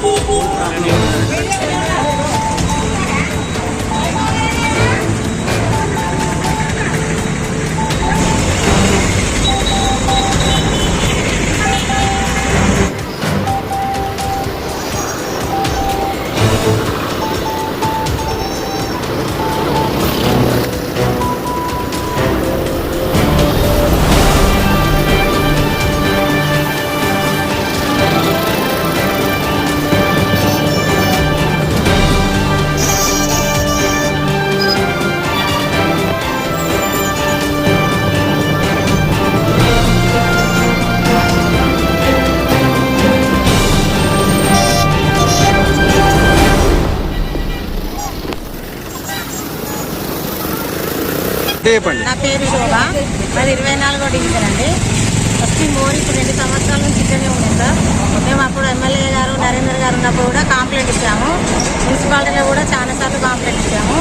不不让。చెప్పండి. నా పేరు శోభ. మరి ఇరవై నాలుగో డివిజన్ అండి. ఫస్ట్ మోర్ ఇప్పుడు రెండు సంవత్సరాలు నుంచి ఇక్కడనే ఉంది సార్ మేము అప్పుడు ఎమ్మెల్యే గారు నరేందర్ గారు ఉన్నప్పుడు కూడా కంప్లైంట్ ఇచ్చాము మున్సిపాలిటీలో కూడా చాలా సార్లు కంప్లైంట్ ఇచ్చాము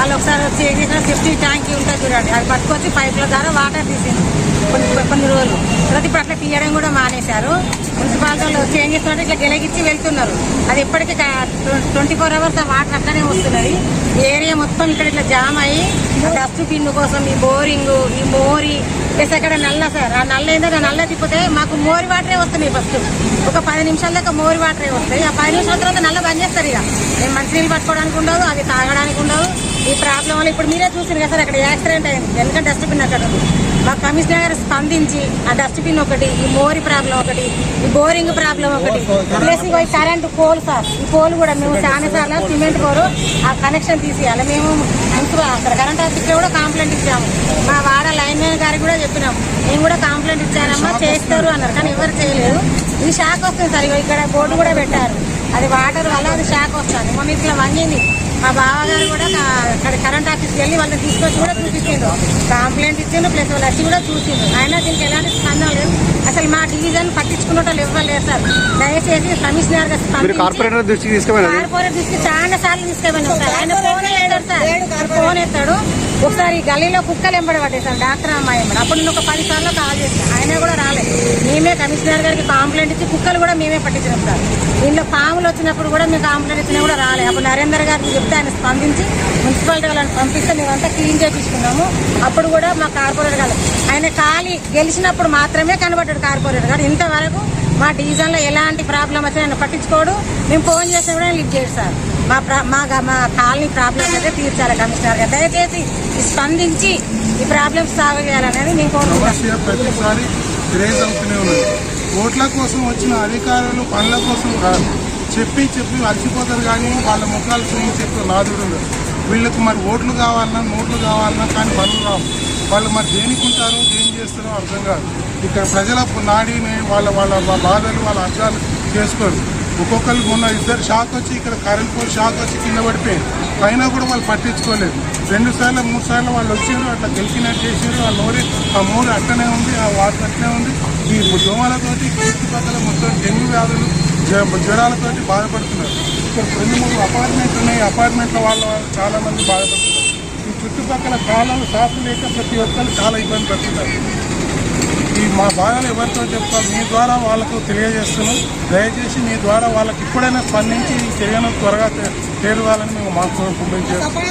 వాళ్ళు ఒకసారి వచ్చి ఏం చేసినా ఫిఫ్టీ ట్యాంక్ ఉంటుంది చూడండి. అది పట్టుకొచ్చి పైపుల ద్వారా వాటర్ తీసింది. కొన్ని కొన్ని రోజులు. తర్వాత ఇప్పుడు అట్లా తీయడం కూడా మానేశారు. మున్సిపాలిటీలో వచ్చి ఏం చేస్తున్నారు ఇట్లా గెలగిచ్చి వెళ్తున్నారు. అది ఎప్పటికీ ట్వంటీ ఫోర్ అవర్స్ ఆ వాటర్ అక్కడనే వస్తున్నది. ఏరియా మొత్తం ఇక్కడ ఇట్లా జామ్ అయ్యి డస్ట్ బిన్ కోసం ఈ బోరింగ్ ఈ మోరి ప్లస్ అక్కడ నల్ల సార్ ఆ నల్ల ఏందో ఆ నల్ల తిప్పితే మాకు మోరి వాటరే వస్తున్నాయి ఫస్ట్ ఒక పది నిమిషాల దాకా మోరి వాటరే వస్తాయి. ఆ పది నిమిషాల తర్వాత నల్ల బంద్ చేస్తారు ఇక. మేము మంచినీళ్ళు పట్టుకోవడానికి ఉండదు అది తాగడానికి ఉండదు. ఈ ప్రాబ్లం వల్ల ఇప్పుడు మీరే చూసారు కదా సార్ అక్కడ యాక్సిడెంట్ అయింది. ఎందుకంటే డస్ట్బిన్ అక్కడ మా కమిషనర్ గారు స్పందించి ఆ డస్ట్బిన్ ఒకటి ఈ మోరి ప్రాబ్లం ఒకటి ఈ బోరింగ్ ప్రాబ్లం ఒకటి ప్లస్ ఈ కరెంట్ పోల్ సార్ ఈ పోల్ కూడా మేము చాలా సార్లు సిమెంట్ పోరు ఆ కనెక్షన్ తీసేయాలి. మేము మున్సిపల్ అక్కడ కరెంట్ ఆఫీస్లో కూడా కంప్లైంట్ ఇచ్చాము. మా వాడ లైన్ మ్యాన్ గారికి కూడా చెప్పినాం. మేము కూడా కంప్లైంట్ ఇచ్చానమ్మా చేస్తారు అన్నారు కానీ ఎవరు చేయలేదు. ఇది షాక్ వస్తుంది సార్ ఇగో ఇక్కడ బోర్డు కూడా పెట్టారు. అది వాటర్ వల్ల అది షాక్ వస్తుంది. మొన్న ఇట్లా వంగింది మా బావగారు కూడా వెళ్ళి వాళ్ళని తీసుకొచ్చి కూడా చూపించిండ్రు. కంప్లైంట్ ఇచ్చిండ్రు ప్లస్ వాళ్ళు వచ్చి కూడా చూసిండ్రు. అయినా దీనికి ఎలాంటి స్పందన లేదు. అసలు మా డివిజన్ పట్టించుకున్నట్టు ఇవ్వలేదు సార్. దయచేసి కమిషనర్ గారు కార్పొరేటర్ దృష్టికి కార్పొరేట్ దృష్టికి చాలా సార్లు తీసుకెళ్ళాను సార్. ఆయన ఫోన్ ఎత్తాడు సార్. ఆయన ఫోన్ ఎత్తాడు. ఒకసారి ఈ గల్లీలో కుక్కలు ఎంబడి పడ్డాయి సార్ డాక్టర్ అమ్మాయి అప్పుడు నేను ఒక పది సార్లు కాల్ చేశాను. ఆయన కూడా మేమే కమిషనర్ గారికి కాంప్లైంట్ ఇచ్చి కుక్కలు కూడా మేమే పట్టించినాం సార్. దీనిలో పాములు వచ్చినప్పుడు కూడా మేము కాంప్లైంట్ ఇచ్చినా కూడా రాలేదు అప్పుడు నరేందర్ గారికి చెప్తే ఆయన స్పందించి మున్సిపాలిటీ వాళ్ళని పంపిస్తే మేమంతా క్లీన్ చేయించుకున్నాము అప్పుడు కూడా మా కార్పొరేటర్ గారు ఆయన ఖాళీ గెలిచినప్పుడు మాత్రమే కనబడ్డాడు కార్పొరేటర్ గారు. ఇంతవరకు మా డివిజన్లో ఎలాంటి ప్రాబ్లం వచ్చినా ఆయన పట్టించుకోడు. మేము ఫోన్ చేసినా కూడా లిఫ్ట్ చేయడు సార్. మా ప్రా- మా మా కాలనీ ప్రాబ్లమ్స్ అయితే తీర్చాలి కమిషనర్ గారు. దయచేసి స్పందించి ఈ ప్రాబ్లమ్స్ సాల్వ్ చేయాలనేది మేము కోరుకుంటున్నాం. సమస్య అవుతూనే ఉన్నది. ఓట్ల కోసం వచ్చిన అధికారులు పనుల కోసం రాదు చెప్పి చెప్పి అలసిపోతారు కానీ వాళ్ళ ముఖాలు చూసి చెప్పి నాదుడు వీళ్ళకి మరి ఓట్లు కావాలన్నా నోట్లు కావాలన్నా కానీ పనులు రావు. వాళ్ళు మరి దేనికి ఉంటారో దేని చేస్తారో అర్థం కాదు. ఇక్కడ ప్రజల నాడిని వాళ్ళ వాళ్ళ బాధలు వాళ్ళ అర్థాలు చేసుకోరు. ఒక్కొక్కరికి మొన్న ఇద్దరు షాక్ వచ్చి ఇక్కడ కరెంట్ పోల్ షాక్ వచ్చి కింద పడిపోయింది పైన కూడా వాళ్ళు పట్టించుకోలేదు. రెండు సార్లు మూడు సార్లు వాళ్ళు వచ్చారు అట్లా గెలికినట్టు చేసారు ఆ నోరి ఆ మూడు అట్టనే ఉంది ఆ వాటర్ అట్టనే ఉంది. ఈ దోమలతోటి చుట్టుపక్కల మొత్తం డెంగ్యూ వ్యాధులు జ్వ- జ్వరాలతోటి బాధపడుతున్నారు. ఇక్కడ రెండు మూడు అపార్ట్మెంట్లు ఉన్నాయి. అపార్ట్మెంట్ల వాళ్ళ వాళ్ళు చాలా మంది బాధపడుతున్నారు. ఈ చుట్టుపక్కల కాలాలు సాపు లేక ప్రతి ఒక్కరు చాలా ఇబ్బంది పడుతున్నారు. ఈ మా బాధలు ఎవరితో చెప్తాం? మీ ద్వారా వాళ్ళకు తెలియజేస్తున్నాం. దయచేసి మీ ద్వారా వాళ్ళకి ఇప్పుడైనా స్పందించి ఈ చర్యను త్వరగా తేలవాలని మేము మాకు సఫాయి